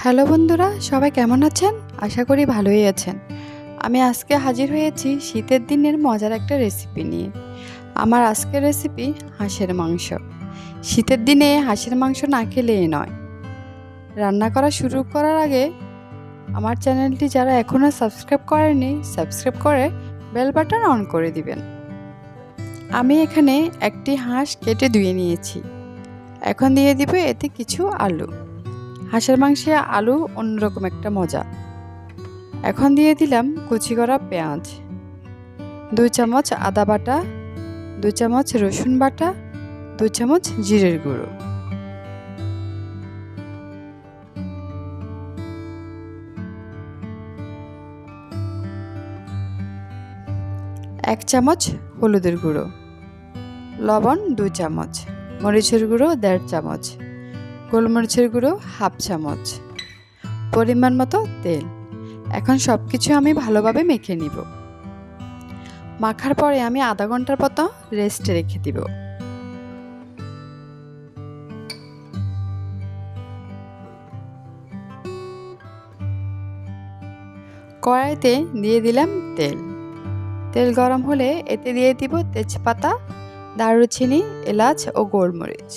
Hello বন্ধুরা, সবাই কেমন আছেন? আশা করি ভালোই আছেন। আমি আজকে হাজির হয়েছি শীতের দিনের মজার একটা রেসিপি নিয়ে। আমার আজকের রেসিপি হাঁসের মাংস। শীতের দিনে হাঁসের মাংস না খেলেই নয়। রান্না করা শুরু করার আগে আমার চ্যানেলটি যারা এখনও সাবস্ক্রাইব করেনি সাবস্ক্রাইব করে বেল বাটন অন করে দিবেন। আমি এখানে একটি হাঁস কেটে ধুয়ে নিয়েছি। এখন দিয়ে দিব এতে কিছু আলু। হাঁসের মাংসে আলু অন্যরকম একটা মজা। এখন দিয়ে দিলাম কুচি করা পেঁয়াজ। দুই চামচ আদা বাটা, দুই চামচ রসুন বাটা, দুই চামচ জিরের গুঁড়ো। এক চামচ হলুদের গুঁড়ো। লবণ দুই চামচ। মরিচের গুঁড়ো দেড় চামচ। গোলমরিচের গুঁড়ো হাফ চামচ, পরিমাণ মতো তেল। এখন সব কিছু আমি ভালোভাবে মেখে নিব। মাখার পরে আমি আধা ঘণ্টার মতো রেস্টে রেখে দিব। কড়াইতে দিয়ে দিলাম তেল। তেল গরম হলে এতে দিয়ে দিব তেজপাতা, দারুচিনি, এলাচ ও গোলমরিচ।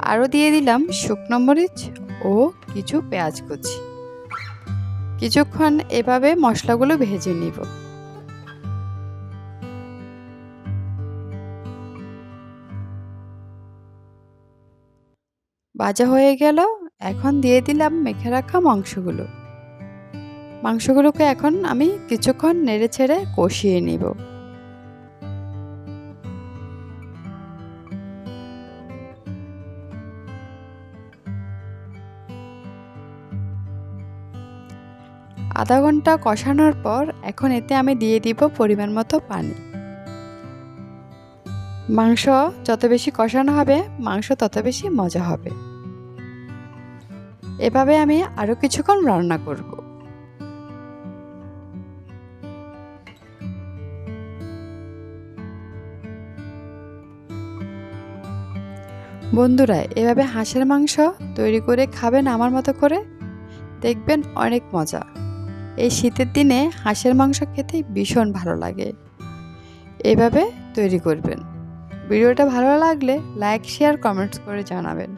আরও দিয়ে দিলাম শুকনো মরিচ ও কিছু পেঁয়াজ কুচি। কিছুক্ষণ এভাবে মশলাগুলো ভেজে নিব। ভাজা হয়ে গেল, এখন দিয়ে দিলাম মেখে রাখা মাংসগুলো। মাংসগুলোকে এখন আমি কিছুক্ষণ নেড়ে ছেড়ে কষিয়ে নিব। আধা ঘণ্টা কষানোর পর এখন এতে আমি দিয়ে দিব পরিমাণ মতো পানি। মাংস যত বেশি কষানো হবে, মাংস তত বেশি মজা হবে। এভাবে আমি আরও কিছুক্ষণ রান্না করব। বন্ধুরা, এভাবে হাঁসের মাংস তৈরি করে খাবেন আমার মতো করে, দেখবেন অনেক মজা। এই শীতের দিনে হাঁসের মাংস খেতে ভীষণ ভালো লাগে। এভাবে তৈরি করবেন। ভিডিওটা ভালো লাগলে লাইক, শেয়ার, কমেন্টস করে জানাবেন।